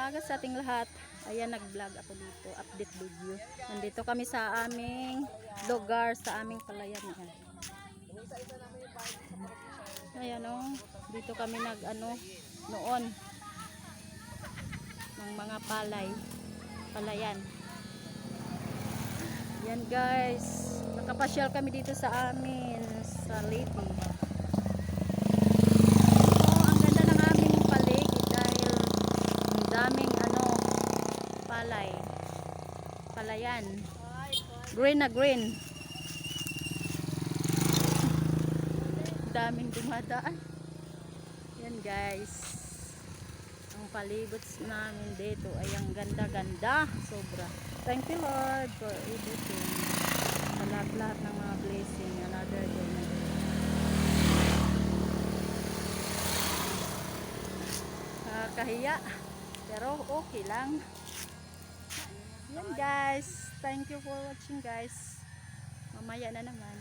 umaga sa ating lahat. Ayan, nag-vlog ako dito, update video. Nandito kami sa aming lugar, sa aming palayan. Ayan. Ayan o, dito kami nag ano, noon, ng mga palay, palayan. Yan guys, nakapasyal kami dito sa amin, sa Lady. Oh, ang ganda ng aming paligid dahil ang daming ano, palay. Palayan. Green na green. Daming dumadaan. Yan guys. Ang palibot namin dito ay ang ganda-ganda. Sobra. Thank you Lord for everything. Sa lahat-lahat ng mga blessing. Another day na Nakakahiya. Pero okay lang. Yan guys. Thank you for watching guys. Mamaya na naman.